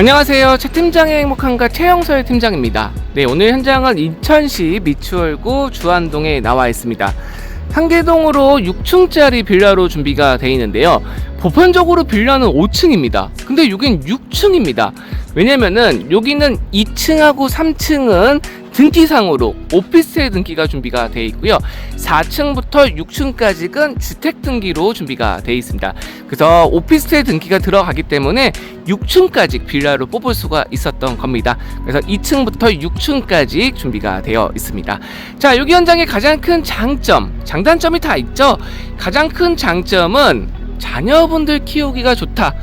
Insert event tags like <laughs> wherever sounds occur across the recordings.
안녕하세요. 최 팀장의 행복한가 최영설 팀장입니다. 네, 오늘 현장은 인천시 미추홀구 주안동에 나와 있습니다. 상계동으로 6층짜리 빌라로 준비가 되어 있는데요. 보편적으로 빌라는 5층입니다. 근데 여긴 6층입니다. 왜냐면은 여기는 2층하고 3층은 등기상으로 오피스텔 등기가 준비가 되어 있고요. 4층부터 6층까지는 주택 등기로 준비가 되어 있습니다. 그래서 오피스텔 등기가 들어가기 때문에 6층까지 빌라로 뽑을 수가 있었던 겁니다. 그래서 2층부터 6층까지 준비가 되어 있습니다. 자, 여기 현장의 가장 큰 장점, 장단점이 다 있죠. 가장 큰 장점은 자녀분들 키우기가 좋다.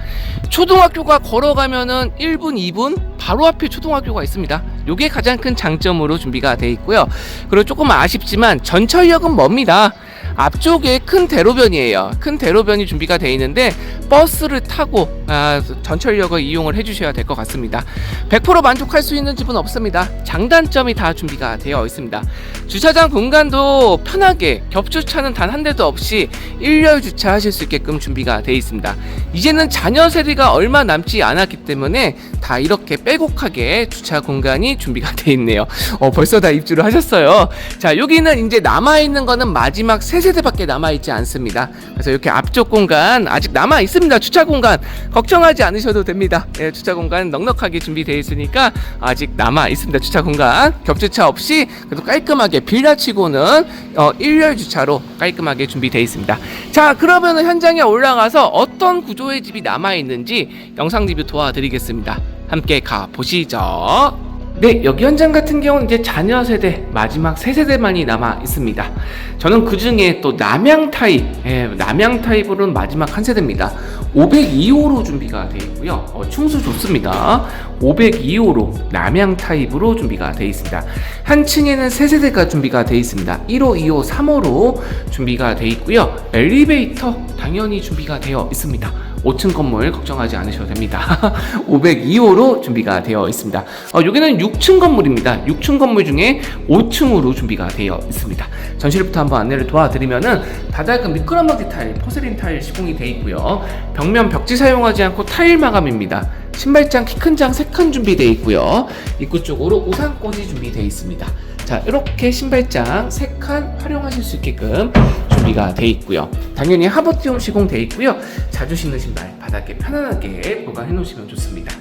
초등학교가 걸어가면은 1분, 2분 바로 앞에 초등학교가 있습니다. 요게 가장 큰 장점으로 준비가 되어 있고요. 그리고 조금 아쉽지만 전철역은 멉니다. 앞쪽에 큰 대로변이에요. 큰 대로변이 준비가 되어 있는데 버스를 타고 아, 전철역을 이용을 해주셔야 될 것 같습니다. 100% 만족할 수 있는 집은 없습니다. 장단점이 다 준비가 되어 있습니다. 주차장 공간도 편하게 겹주차는 단 한 대도 없이 일렬 주차하실 수 있게끔 준비가 되어 있습니다. 이제는 자녀 세대가 얼마 남지 않았기 때문에 다 이렇게 빼곡하게 주차 공간이 준비가 되어 있네요. 어, 벌써 다 입주를 하셨어요. 자, 여기는 이제 남아 있는 거는 마지막 세 세대밖에 남아 있지 않습니다. 그래서 이렇게 앞쪽 공간 아직 남아 있습니다. 주차 공간 걱정하지 않으셔도 됩니다. 예, 주차 공간 넉넉하게 준비되어 있으니까 아직 남아 있습니다. 주차 공간 겹주차 없이 그래도 깔끔하게 빌라치고는 어, 일렬 주차로 깔끔하게 준비되어 있습니다. 자, 그러면 현장에 올라가서 어떤 구조의 집이 남아 있는지 영상 리뷰 도와드리겠습니다. 함께 가 보시죠. 네, 여기 현장 같은 경우는 이제 자녀 세대 마지막 세 세대만이 남아 있습니다. 저는 그 중에 또 남양 타입, 예, 남양 타입으로는 마지막 한 세대입니다. 502호로 준비가 되어 있고요. 어, 충수 좋습니다. 502호로 남양 타입으로 준비가 되어 있습니다. 한 층에는 세 세대가 준비가 되어 있습니다. 1호, 2호, 3호로 준비가 되어 있고요. 엘리베이터 당연히 준비가 되어 있습니다. 5층 건물 걱정하지 않으셔도 됩니다. <laughs> 502호로 준비가 되어 있습니다. 어, 여기는 6층 건물입니다. 6층 건물 중에 5층으로 준비가 되어 있습니다. 전실부터 한번 안내를 도와드리면은 바닥은 미끄럼막이 타일, 포세린 타일 시공이 되어 있고요. 벽면 벽지 사용하지 않고 타일 마감입니다. 신발장 키 큰 장 3칸 준비되어 있고요. 입구 쪽으로 우산꽂이 준비되어 있습니다. 자, 이렇게 신발장 3칸 활용하실 수 있게끔 준비가 되어 있고요. 당연히 하버티움 시공되어 있고요. 자주 신는 신발 바닥에 편안하게 보관해 놓으시면 좋습니다.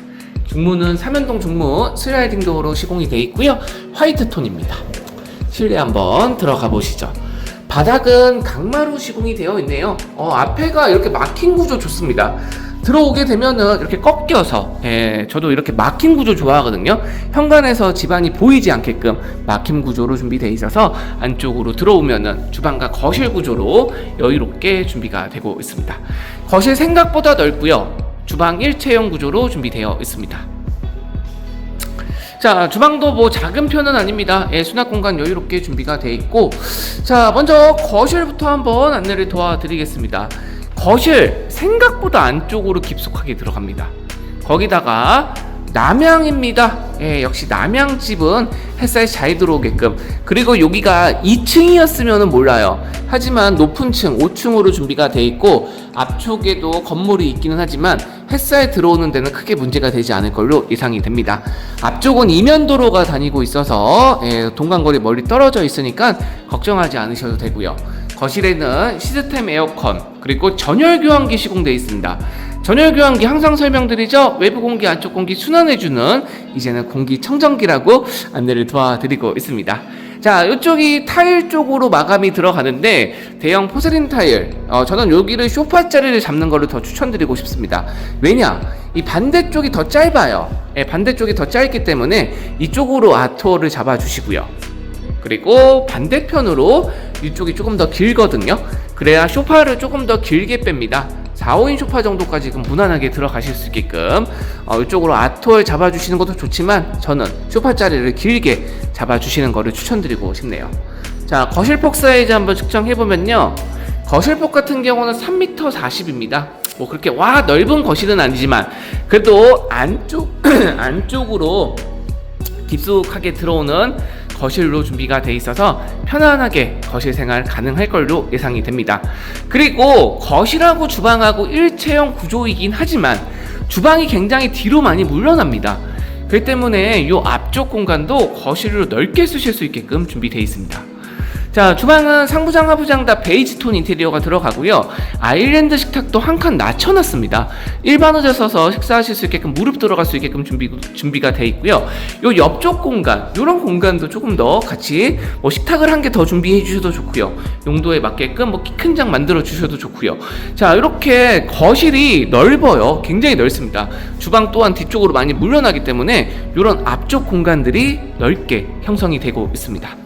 중문은 삼연동 중문 슬라이딩 도어로 시공이 되어 있고요. 화이트 톤입니다. 실내 한번 들어가 보시죠. 바닥은 강마루 시공이 되어 있네요. 어, 앞에가 이렇게 막힌 구조 좋습니다. 들어오게 되면은 이렇게 꺾여서, 예, 저도 이렇게 막힌 구조 좋아하거든요. 현관에서 집안이 보이지 않게끔 막힌 구조로 준비되어 있어서 안쪽으로 들어오면은 주방과 거실 구조로 여유롭게 준비가 되고 있습니다. 거실 생각보다 넓고요. 주방 일체형 구조로 준비되어 있습니다. 자 주방도 뭐 작은 편은 아닙니다 예, 수납 공간 여유롭게 준비가 되어 있고 자 먼저 거실부터 한번 안내를 도와드리겠습니다 거실 생각보다 안쪽으로 깊숙하게 들어갑니다. 거기다가 남향입니다. 예, 역시 남향집은 햇살이 잘 들어오게끔. 그리고 여기가 2층이었으면 몰라요. 하지만 높은 층 5층으로 준비가 되어 있고 앞쪽에도 건물이 있기는 하지만 햇살 들어오는 데는 크게 문제가 되지 않을 걸로 예상이 됩니다. 앞쪽은 이면도로가 다니고 있어서 예, 동간거리 멀리 떨어져 있으니까 걱정하지 않으셔도 되고요 거실에는 시스템 에어컨 그리고 전열 교환기 시공되어 있습니다 전열 교환기 항상 설명드리죠. 외부 공기, 안쪽 공기 순환해주는 이제는 공기 청정기라고 안내를 도와드리고 있습니다. 자, 이쪽이 타일 쪽으로 마감이 들어가는데 대형 포세린 타일. 어, 저는 여기를 쇼파 자리를 잡는 거를 더 추천드리고 싶습니다. 왜냐? 이 반대쪽이 더 짧아요. 예, 반대쪽이 더 짧기 때문에 이쪽으로 아토를 잡아주시고요. 그리고 반대편으로 이쪽이 조금 더 길거든요. 그래야 쇼파를 조금 더 길게 뺍니다. 4, 5인 소파 정도까지 좀 무난하게 들어가실 수 있게끔 어, 이쪽으로 아토를 잡아주시는 것도 좋지만 저는 소파 자리를 길게 잡아주시는 거를 추천드리고 싶네요. 자 거실 폭 사이즈 한번 측정해보면요. 거실 폭 같은 경우는 3m 40입니다. 뭐 그렇게 와 넓은 거실은 아니지만 그래도 안쪽 <clears throat> 안쪽으로 깊숙하게 들어오는 거실로 준비가 돼 있어서 편안하게 거실 생활 가능할 걸로 예상이 됩니다. 그리고 거실하고 주방하고 일체형 구조이긴 하지만 주방이 굉장히 뒤로 많이 물러납니다. 그렇기 때문에 이 앞쪽 공간도 거실로 넓게 쓰실 수 있게끔 준비되어 있습니다. 자, 주방은 상부장, 하부장 다 베이지 톤 인테리어가 들어가고요. 아일랜드 식탁도 한 칸 낮춰놨습니다. 일반 의자 써서 식사하실 수 있게끔 무릎 들어갈 수 있게끔 준비, 준비가 돼 있고요. 요 옆쪽 공간, 요런 공간도 조금 더 같이 뭐 식탁을 한 개 더 준비해 주셔도 좋고요. 용도에 맞게끔 뭐 키 큰 장 만들어 주셔도 좋고요. 자, 이렇게 거실이 넓어요. 굉장히 넓습니다. 주방 또한 뒤쪽으로 많이 물러나기 때문에 요런 앞쪽 공간들이 넓게 형성이 되고 있습니다.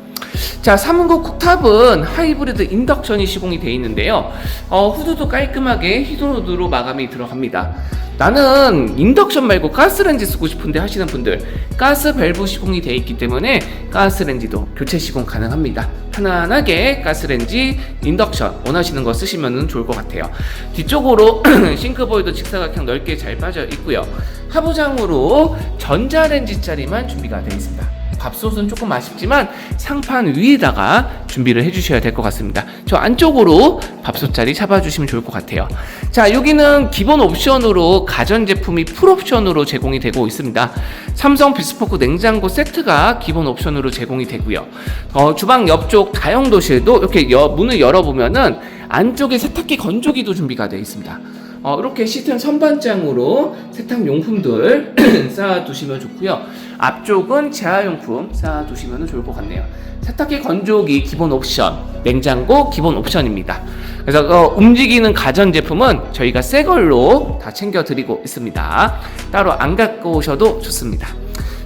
자, 3문국 쿡탑은 하이브리드 인덕션이 시공이 되어 있는데요. 어, 후드도 깔끔하게 히드로드로 마감이 들어갑니다. 나는 인덕션 말고 가스렌지 쓰고 싶은데 하시는 분들 가스 밸브 시공이 되어 있기 때문에 가스렌지도 교체 시공 가능합니다. 편안하게 가스렌지 인덕션 원하시는 거 쓰시면 좋을 것 같아요. 뒤쪽으로 <clears throat> 싱크보이도 직사각형 넓게 잘 빠져 있고요. 하부장으로 전자레인지 짜리만 준비가 되어 있습니다. 밥솥은 조금 아쉽지만 상판 위에다가 준비를 해주셔야 될 것 같습니다. 저 안쪽으로 밥솥 자리 잡아주시면 좋을 것 같아요. 자, 여기는 기본 옵션으로 가전제품이 풀옵션으로 제공이 되고 있습니다. 삼성 비스포크 냉장고 세트가 기본 옵션으로 제공이 되고요. 어, 주방 옆쪽 다용도실도 이렇게 여- 문을 열어보면은 안쪽에 세탁기 건조기도 준비가 되어 있습니다. 어, 이렇게 시스템 선반장으로 세탁 용품들 <clears throat> 쌓아두시면 좋고요. 앞쪽은 재활용품 쌓아두시면 좋을 것 같네요. 세탁기 건조기 기본 옵션, 냉장고 기본 옵션입니다. 그래서 어, 움직이는 가전 제품은 저희가 새 걸로 다 챙겨드리고 있습니다. 따로 안 갖고 오셔도 좋습니다.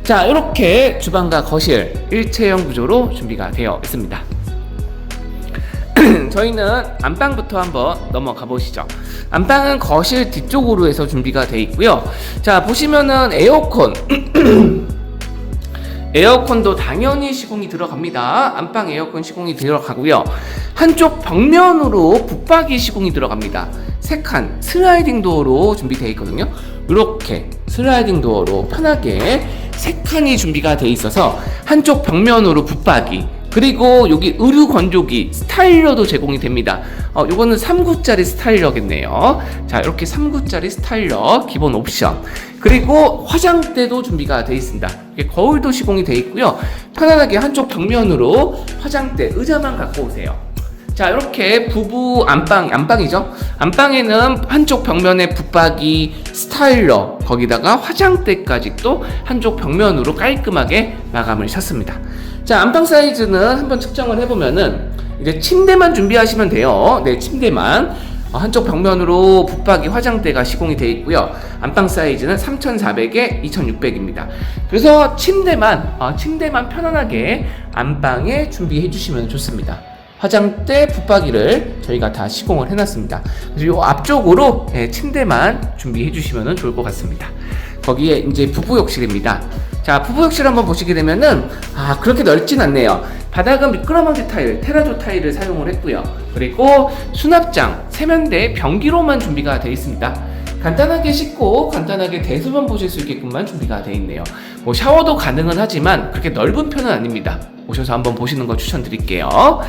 자, 이렇게 주방과 거실 일체형 구조로 준비가 되어 있습니다. 저희는 안방부터 한번 넘어가 보시죠. 안방은 거실 뒤쪽으로 해서 준비가 되어 있고요. 자, 보시면은 에어컨. <clears throat> 에어컨도 당연히 시공이 들어갑니다. 안방 에어컨 시공이 들어가고요. 한쪽 벽면으로 붙박이 시공이 들어갑니다. 세 칸 슬라이딩 도어로 준비되어 있거든요. 이렇게 슬라이딩 도어로 편하게 세 칸이 준비가 되어 있어서 한쪽 벽면으로 붙박이 그리고 여기 의류 건조기 스타일러도 제공이 됩니다. 어, 요거는 3구짜리 스타일러겠네요. 자, 이렇게 3구짜리 스타일러 기본 옵션. 그리고 화장대도 준비가 되어 있습니다. 거울도 시공이 되어 있고요. 편안하게 한쪽 벽면으로 화장대 의자만 갖고 오세요. 자 이렇게 부부 안방 안방이죠 안방에는 한쪽 벽면에 붙박이 스타일러 거기다가 화장대까지 또 한쪽 벽면으로 깔끔하게 마감을 쳤습니다 자 안방 사이즈는 한번 측정을 해보면은 이제 침대만 준비하시면 돼요 네 침대만 어, 한쪽 벽면으로 붙박이 화장대가 시공이 되어 있고요. 안방 사이즈는 3,400에 2,600입니다. 그래서 침대만 어, 침대만 편안하게 안방에 준비해 주시면 좋습니다. 화장대 붙박이를 저희가 다 시공을 해놨습니다. 그래서 이 앞쪽으로 예, 침대만 준비해 주시면 좋을 것 같습니다. 거기에 이제 부부 욕실입니다. 자, 부부 욕실 한번 보시게 되면은 아 그렇게 넓진 않네요. 바닥은 미끄러먼지 타일, 테라조 타일을 사용을 했고요. 그리고 수납장, 세면대, 변기로만 준비가 되어 있습니다. 간단하게 씻고 간단하게 대수만 보실 수 있게끔만 준비가 되어 있네요. 뭐 샤워도 가능은 하지만 그렇게 넓은 편은 아닙니다. 오셔서 한번 보시는 거 추천드릴게요.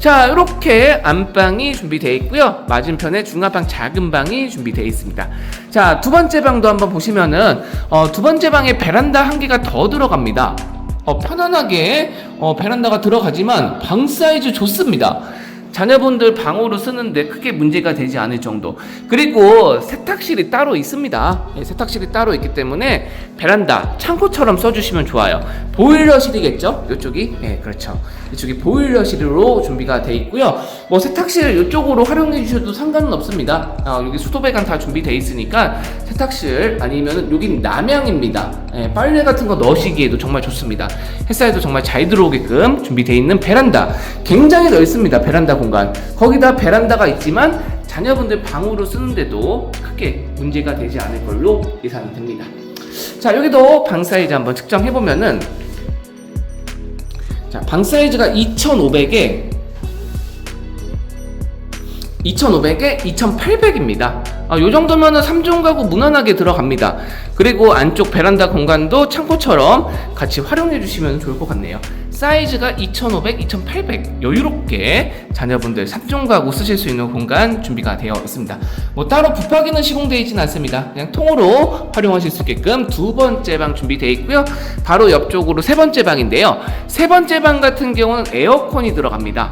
자, 이렇게 안방이 준비되어 있고요. 맞은편에 중앙방 작은 방이 준비되어 있습니다. 자, 두 번째 방도 한번 보시면은 어, 두 번째 방에 베란다 한 개가 더 들어갑니다. 어, 편안하게 어, 베란다가 들어가지만 방 사이즈 좋습니다. 자녀분들 방으로 쓰는데 크게 문제가 되지 않을 정도. 그리고 세탁실이 따로 있습니다. 예, 세탁실이 따로 있기 때문에 베란다 창고처럼 써주시면 좋아요. 보일러실이겠죠? 이쪽이 예, 그렇죠. 이쪽이 보일러실로 준비가 돼 있고요. 뭐 세탁실 이쪽으로 활용해 주셔도 상관은 없습니다. 아, 여기 수도배관 다 준비돼 있으니까 세탁실 아니면 여긴 남향입니다. 예, 빨래 같은 거 넣으시기에도 정말 좋습니다. 햇살도 정말 잘 들어오게끔 준비되어 있는 베란다. 굉장히 넓습니다. 베란다 공간. 거기다 베란다가 있지만 자녀분들 방으로 쓰는데도 크게 문제가 되지 않을 걸로 예상됩니다. 자, 여기도 방 사이즈 한번 측정해 보면은 자, 방 사이즈가 2,500에 2,500에 2,800입니다. 아, 요 정도면은 3종 가구 무난하게 들어갑니다. 그리고 안쪽 베란다 공간도 창고처럼 같이 활용해 주시면 좋을 것 같네요. 사이즈가 2,500, 2,800 여유롭게 자녀분들 3종 가구 쓰실 수 있는 공간 준비가 되어 있습니다. 뭐 따로 붙박이는 시공되어 있지는 않습니다. 그냥 통으로 활용하실 수 있게끔 두 번째 방 준비되어 있고요. 바로 옆쪽으로 세 번째 방인데요. 세 번째 방 같은 경우는 에어컨이 들어갑니다.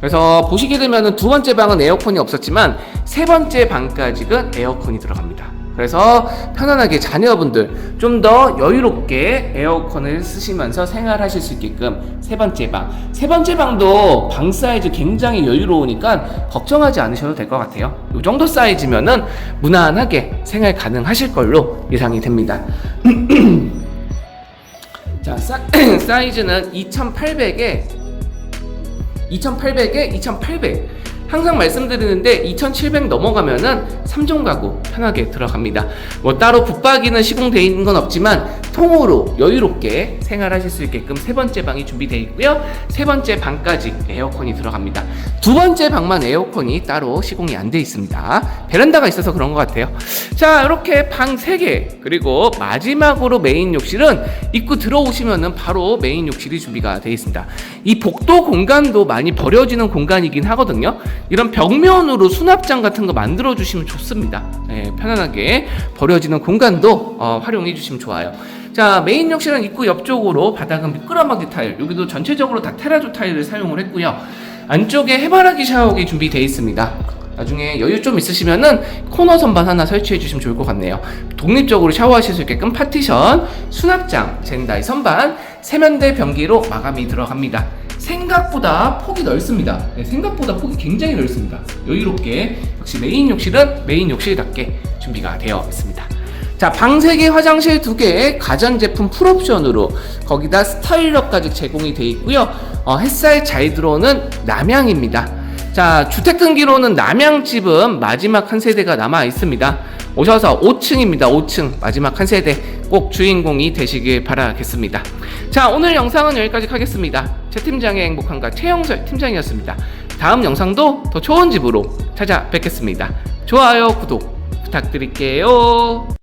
그래서 보시게 되면 두 번째 방은 에어컨이 없었지만 세 번째 방까지는 에어컨이 들어갑니다. 그래서 편안하게 자녀분들 좀 더 여유롭게 에어컨을 쓰시면서 생활하실 수 있게끔 세 번째 방. 세 번째 방도 방 사이즈 굉장히 여유로우니까 걱정하지 않으셔도 될 것 같아요. 이 정도 사이즈면은 무난하게 생활 가능하실 걸로 예상이 됩니다. <clears throat> 자, 사, <clears throat> 사이즈는 2800에 2800에 2800 항상 말씀드리는데 2700 넘어가면은 3종 가구 편하게 들어갑니다. 뭐 따로 붙박이는 시공되어 있는 건 없지만 통으로 여유롭게 생활하실 수 있게끔 세 번째 방이 준비되어 있고요. 세 번째 방까지 에어컨이 들어갑니다. 두 번째 방만 에어컨이 따로 시공이 안 돼 있습니다. 베란다가 있어서 그런 것 같아요. 자, 이렇게 방 3개 그리고 마지막으로 메인 욕실은 입구 들어오시면은 바로 메인 욕실이 준비가 되어 있습니다. 이 복도 공간도 많이 버려지는 공간이긴 하거든요. 이런 벽면으로 수납장 같은 거 만들어 주시면 좋습니다. 예, 편안하게 버려지는 공간도 어, 활용해 주시면 좋아요. 자 메인 욕실은 입구 옆쪽으로 바닥은 미끄럼막이 타일 여기도 전체적으로 다 테라조 타일을 사용을 했고요. 안쪽에 해바라기 샤워기 준비되어 있습니다. 나중에 여유 좀 있으시면은 코너 선반 하나 설치해 주시면 좋을 것 같네요. 독립적으로 샤워하실 수 있게끔 파티션, 수납장, 젠다이 선반, 세면대 변기로 마감이 들어갑니다. 생각보다 폭이 넓습니다. 네, 생각보다 폭이 굉장히 넓습니다. 여유롭게 역시 메인 욕실은 메인 욕실답게 준비가 되어 있습니다. 자, 방 3개, 화장실 2개, 가전제품 풀옵션으로 거기다 스타일러까지 제공이 되어 있고요. 어, 햇살 잘 들어오는 남향입니다. 자, 주택 등기로는 남향집은 마지막 한 세대가 남아 있습니다. 오셔서 5층입니다. 5층 마지막 한 세대 꼭 주인공이 되시길 바라겠습니다. 자, 오늘 영상은 여기까지 하겠습니다. 최 팀장의 행복한가 최영설 팀장이었습니다. 다음 영상도 더 좋은 집으로 찾아뵙겠습니다. 좋아요, 구독 부탁드릴게요.